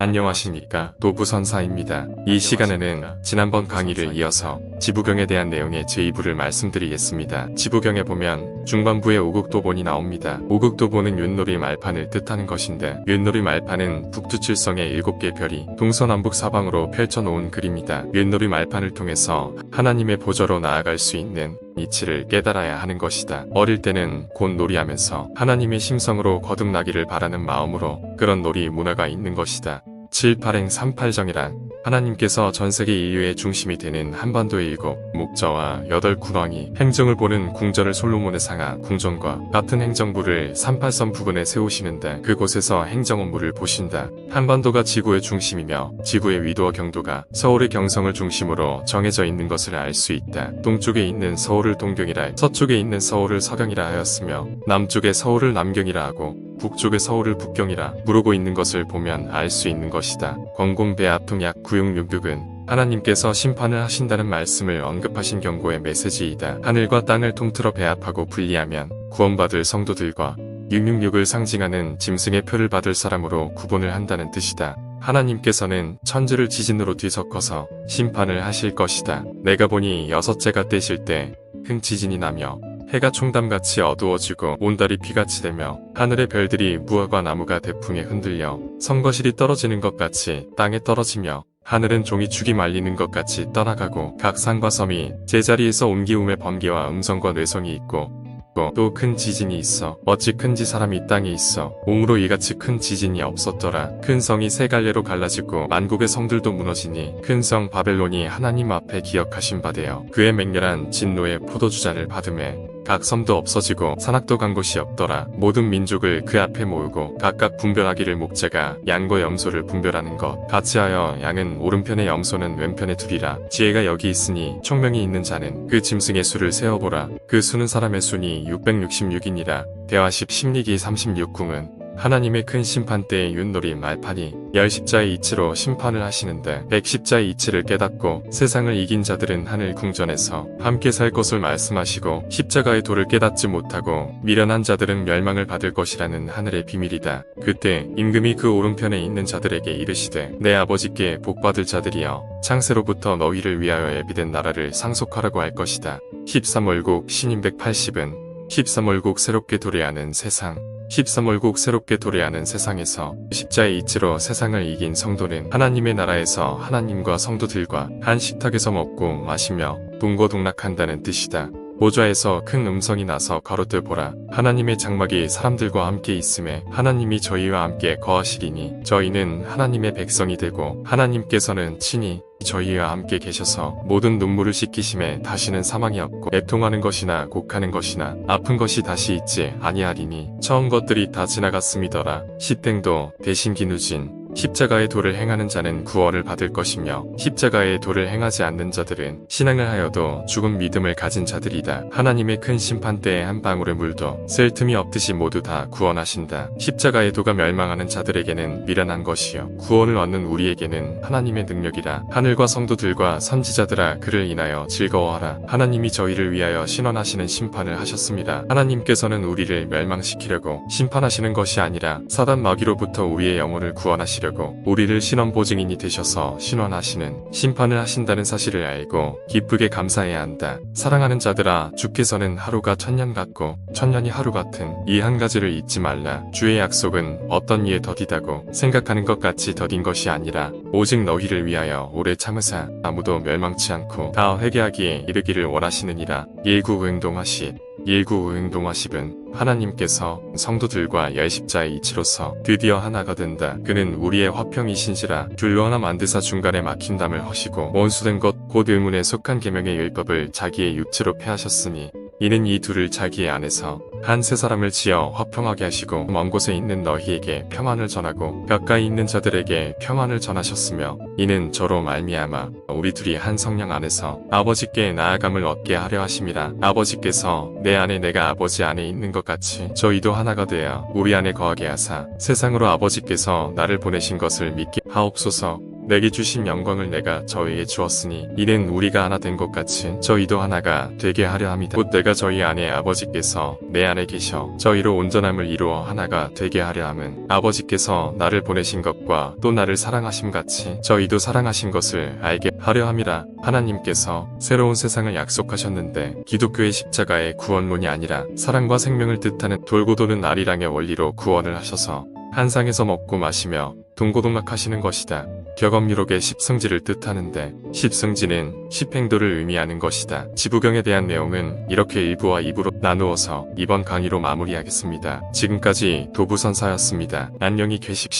안녕하십니까 노부선사입니다. 이 시간에는 지난번 강의를 이어서 지부경에 대한 내용의 제2부를 말씀드리겠습니다. 지부경에 보면 중반부에 오국도본이 나옵니다. 오국도본은 윷놀이 말판을 뜻하는 것인데 윷놀이 말판은 북두칠성의 7개 별이 동서남북 사방으로 펼쳐놓은 글입니다. 윷놀이 말판을 통해서 하나님의 보좌로 나아갈 수 있는 이치를 깨달아야 하는 것이다. 어릴 때는 곧 놀이하면서 하나님의 심성으로 거듭나기를 바라는 마음으로 그런 놀이 문화가 있는 것이다. 7, 8행 38정이란 하나님께서 전 세계 인류의 중심이 되는 한반도의 일곱 목자와 여덟 군왕이 행정을 보는 궁전을 솔로몬의 상하 궁전과 같은 행정부를 38선 부근에 세우시는데 그곳에서 행정 업무를 보신다. 한반도가 지구의 중심이며 지구의 위도와 경도가 서울의 경성을 중심으로 정해져 있는 것을 알 수 있다. 동쪽에 있는 서울을 동경이라 서쪽에 있는 서울을 서경이라 하였으며 남쪽에 서울을 남경이라 하고 북쪽의 서울을 북경이라 부르고 있는 것을 보면 알 수 있는 것이다. 권공배합통약 구육육육은 하나님께서 심판을 하신다는 말씀을 언급하신 경고의 메시지이다. 하늘과 땅을 통틀어 배합하고 분리하면 구원받을 성도들과 666을 상징하는 짐승의 표를 받을 사람으로 구분을 한다는 뜻이다. 하나님께서는 천지를 지진으로 뒤섞어서 심판을 하실 것이다. 내가 보니 여섯째가 떼실 때큰 지진이 나며 해가 총담같이 어두워지고 온달이 피같이 되며 하늘의 별들이 무화과 나무가 대풍에 흔들려 선거실이 떨어지는 것 같이 땅에 떨어지며 하늘은 종이 축이 말리는 것 같이 떠나가고 각 산과 섬이 제자리에서 옮기움의 번개와 음성과 뇌성이 있고 또 큰 지진이 있어 어찌 큰지 사람이 땅에 있어 옹으로 이같이 큰 지진이 없었더라. 큰 성이 세 갈래로 갈라지고 만국의 성들도 무너지니 큰 성 바벨론이 하나님 앞에 기억하신 바 되어 그의 맹렬한 진노의 포도주잔을 받음에 각 섬도 없어지고 산악도 간 곳이 없더라. 모든 민족을 그 앞에 모으고 각각 분별하기를 목자가 양과 염소를 분별하는 것. 같이 하여 양은 오른편에 염소는 왼편에 두리라. 지혜가 여기 있으니 총명이 있는 자는 그 짐승의 수를 세어보라. 그 수는 사람의 수니 666이니라. 대화십 심리기 36궁은 하나님의 큰 심판 때의 윷놀이 말판이 열십자의 이치로 심판을 하시는데 백십자의 이치를 깨닫고 세상을 이긴 자들은 하늘 궁전에서 함께 살 것을 말씀하시고 십자가의 도를 깨닫지 못하고 미련한 자들은 멸망을 받을 것이라는 하늘의 비밀이다. 그때 임금이 그 오른편에 있는 자들에게 이르시되 내 아버지께 복받을 자들이여 창세로부터 너희를 위하여 예비된 나라를 상속하라고 할 것이다. 13월국 신임 180은 13월국 새롭게 도래하는 세상 13월국 새롭게 도래하는 세상에서 십자의 이치로 세상을 이긴 성도는 하나님의 나라에서 하나님과 성도들과 한 식탁에서 먹고 마시며 동고동락한다는 뜻이다. 보좌에서 큰 음성이 나서 가로뜰 보라. 하나님의 장막이 사람들과 함께 있음에 하나님이 저희와 함께 거하시리니 저희는 하나님의 백성이 되고 하나님께서는 친히 저희와 함께 계셔서 모든 눈물을 씻기심에 다시는 사망이 없고 애통하는 것이나 곡하는 것이나 아픈 것이 다시 있지 아니하리니 처음 것들이 다 지나갔음이더라. 시땡도 대신 기누진 십자가의 도를 행하는 자는 구원을 받을 것이며 십자가의 도를 행하지 않는 자들은 신앙을 하여도 죽은 믿음을 가진 자들이다. 하나님의 큰 심판 때에 한 방울의 물도 쓸 틈이 없듯이 모두 다 구원하신다. 십자가의 도가 멸망하는 자들에게는 미련한 것이요 구원을 얻는 우리에게는 하나님의 능력이라. 하늘과 성도들과 선지자들아 그를 인하여 즐거워하라. 하나님이 저희를 위하여 신원하시는 심판을 하셨습니다. 하나님께서는 우리를 멸망시키려고 심판하시는 것이 아니라 사단 마귀로부터 우리의 영혼을 구원하시 려고 우리를 신원 보증인이 되셔서 신원하시는 심판을 하신다는 사실을 알고 기쁘게 감사해야 한다. 사랑하는 자들아 주께서는 하루가 천년 같고 천년이 하루 같은 이 한 가지를 잊지 말라. 주의 약속은 어떤 이에 더디다고 생각하는 것 같이 더딘 것이 아니라 오직 너희를 위하여 오래 참으사 아무도 멸망치 않고 다 회개하기에 이르기를 원하시느니라. 일구응동하시 일구응동하십은 하나님께서 성도들과 열십자의 이치로서 드디어 하나가 된다. 그는 우리의 화평이신지라 둘로 하나 만드사 중간에 막힌담을 허시고 원수된 것 곧 의문에 속한 계명의 율법을 자기의 육체로 폐하셨으니 이는 이 둘을 자기의 안에서 한 세 사람을 지어 화평하게 하시고 먼 곳에 있는 너희에게 평안을 전하고 가까이 있는 자들에게 평안을 전하셨으며 이는 저로 말미암아 우리 둘이 한 성령 안에서 아버지께 나아감을 얻게 하려 하심이라. 아버지께서 내 안에 내가 아버지 안에 있는 것 같이 저희도 하나가 되어 우리 안에 거하게 하사 세상으로 아버지께서 나를 보내신 것을 믿게 하옵소서 내게 주신 영광을 내가 저희에게 주었으니 이는 우리가 하나 된 것 같이 저희도 하나가 되게 하려 합니다. 곧 내가 저희 안에 아버지께서 내 안에 계셔 저희로 온전함을 이루어 하나가 되게 하려 함은 아버지께서 나를 보내신 것과 또 나를 사랑하심 같이 저희도 사랑하신 것을 알게 하려 함이라 하나님께서 새로운 세상을 약속하셨는데 기독교의 십자가의 구원론이 아니라 사랑과 생명을 뜻하는 돌고 도는 아리랑의 원리로 구원을 하셔서 한상에서 먹고 마시며 동고동락 하시는 것이다. 격언미록의 십성지를 뜻하는데 십성지는 십행도를 의미하는 것이다. 지부경에 대한 내용은 이렇게 1부와 2부로 나누어서 이번 강의로 마무리하겠습니다. 지금까지 도부선사였습니다. 안녕히 계십시오.